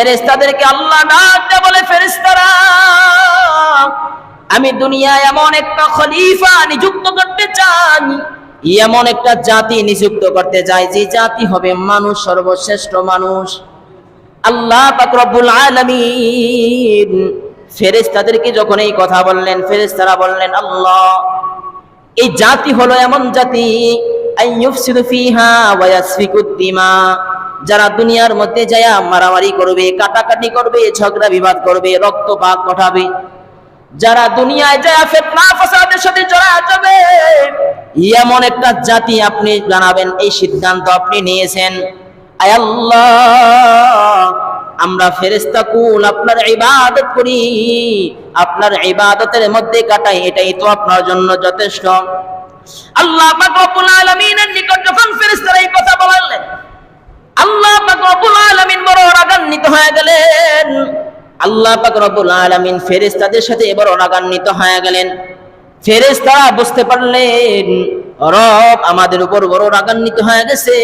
ফেরেশতাদেরকে আল্লাহ ডাকতে বলে, ফেরেশতারা, আমি দুনিয়ায় এমন একটা খলিফা নিযুক্ত করতে চাই, এমন একটা জাতি নিযুক্ত করতে চাই, যে জাতি হবে মানুষ, সর্বশ্রেষ্ঠ মানুষ। আল্লাহ পাক রব্বুল আলামিন ফেরেশতাদেরকে যখন এই কথা বললেন, ফেরেশতারা বললেন, আল্লাহ, এই জাতি হলো এমন জাতি আইয়ুফসিদু ফিহা ওয়া ইয়াসফিকুদ দিমা। যারা দুনিয়ার মধ্যে যায় মারামারি করবে, কাটাকাটি করবে, ঝগড়া বিবাদ করবে, রক্তপাত ঘটাবে, যারা দুনিয়ায় যায় ফিতনা ফাসাদের সাথে জড়া যাবে, এমন একটা জাতি আপনি জানাবেন এই সিদ্ধান্ত আপনি নিয়েছেন। আল্লাহ, আমরা ফেরেস্তা কুল আপনার ইবাদত করি, আপনার ইবাদতের মধ্যে কাটাই, এটাই তো আপনার জন্য যথেষ্ট। আল্লাহ রব্বুল আলামিনের নিকট যখন ফেরেশতারা এই কথা বললেন আল্লাহ পাক রব্বুল আলামিন বড় হয়ে গেলেন। আলামিন সাথে হয়ে গেলেন। বুঝতে পারলেন, রব আমাদের উপর বড় রাগান্বিত হয়ে গেছে।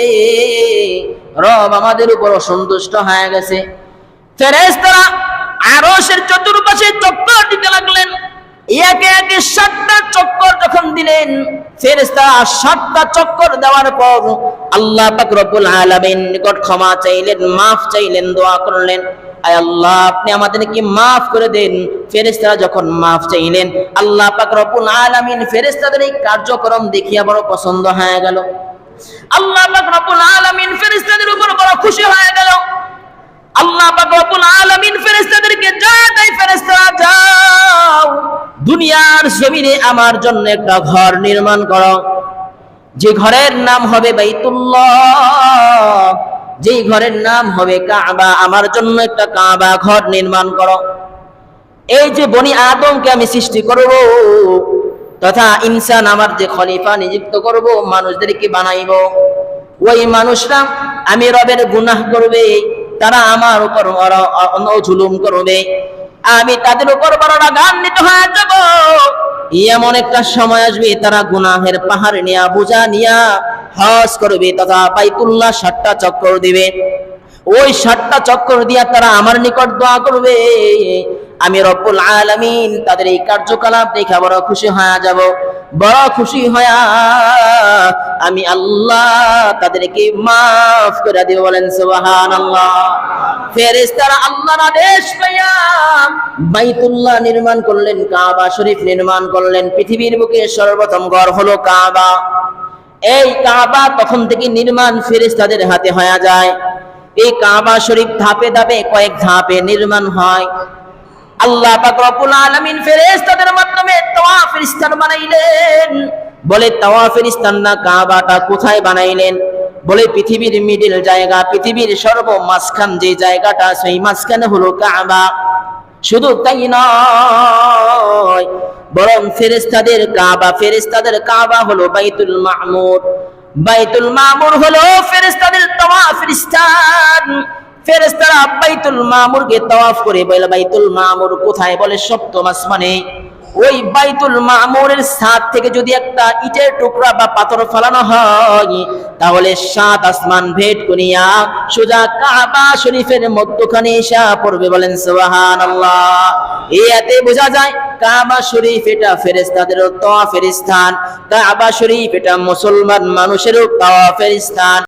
রব আমাদের উপর অসন্তুষ্ট হয়ে গেছে। ফেরেশতারা আরশের চতুর্পাশে চক্কর দিতে লাগলেন। একে একে সাতটা চক্কর দিলেন ফেরেশতা সাতটা চক্কর দেওয়ার পর আল্লাহ পাক রব্বুল আলামিন নিকট ক্ষমা চাইলেন, মাফ চাইলেন, দোয়া করলেন। আয় আল্লাহ, আপনি আমাদেরকে মাফ করে দেন। যখন মাফ চাইলেন, আল্লাহ পাক রব্বুল আলামিন ফেরেশতাদের এই কার্যক্রম দেখিয়া বড় পছন্দ হয়ে গেল। আল্লাহ পাক রব্বুল আলামিন ফেরেশতাদের উপর বড় খুশি হয়ে গেল। আল্লাহ পাক রব্বুল আলামিন ফেরেশতাদেরকে যা তাই ফেরেশতারা যাও। দুনিয়ার জমিনে আমার জন্য একটা ঘর নির্মাণ করো যে ঘরের নাম হবে বাইতুল্লাহ যেই ঘরের নাম হবে কাবা আমার জন্য একটা কাবা ঘর নির্মাণ করো এই যে বনি আদমকে আমি সৃষ্টি করব তথা ইনসান আমার যে খলিফা নিযুক্ত করব মানুষদেরকে বানাইব ওই মানুষরা আমি রবের গুনাহ করবে তারা আমার উপর জুলুম করবে আমি তাদের উপর বড় রাগান্বিত হয়ে যাব। এমন একটা সময় আসবে, তারা গুনাহের পাহাড় নিয়া, বোঝা নিয়া হজ করবে, তথা বাইতুল্লাহ সাতটা চক্কর দিবে। ওই সাতটা চক্কর দিয়া তারা আমার নিকট দোয়া করবে। আমি রব্বুল আলামিন তাদের এই কার্যকলাপ দেখে বড় খুশি হয়ে যাব। বড় খুশি হয়া আমি আল্লাহ তাদেরকে মাফ করে দিব, বলেন সুবহানাল্লাহ। ফেরেশতারা আল্লাহর আদেশ পাইয়া বাইতুল্লাহ নির্মাণ করলেন, কাবা শরীফ নির্মাণ করলেন, পৃথিবীর বুকে সর্বপ্রথম ঘর হলো কাবা। এই কাবা তখন থেকে নির্মাণ ফেরেশতাদের হাতে হয়ে যায়। এই কাবা শরীফ ধাপে ধাপে কয়েক ধাপে নির্মাণ হয়। আল্লাহ পাক রব্বুল আলামিন ফেরেশতাদের স্থান বানাইলেন? বলে, তাওয়াফের স্থান না, কাবাটা কোথায় বানাইলেন? বলে, পৃথিবীর মিডিল জায়গা, পৃথিবীর সর্ব মাঝখান যে জায়গাটা সেই মাঝখানে হলো কাবা। শুধু তাই নয়, বরং ফেরেশতাদের কাবা ফেরেশতাদের কাবা হলো বাইতুল মামুর। বাইতুল মামুর হলো ফেরেস্তাদের তাওয়াফের স্থান। ফেরেশতারা বাইতুল মামুরকে তাওয়াফ করে বলে, বাইতুল মামুর কোথায়? বলে, সপ্তম আসমানে। ওই বাইতুল মামুরের সাত থেকে যদি একটা ইটের টুকরা বা পাথর ফেলানো হয়, তাহলে সাত আসমান ভেদ করিয়া সোজা কাবা শরীফের মধ্যখানে এসা পড়বে বলেন সুবহানাল্লাহ। এতে বোঝা যায়, কাবা শরীফ এটা ফেরেশতাদের তাওয়াফের স্থান কাবা শরীফ এটা মুসলমান মানুষেরও তাওয়াফের স্থান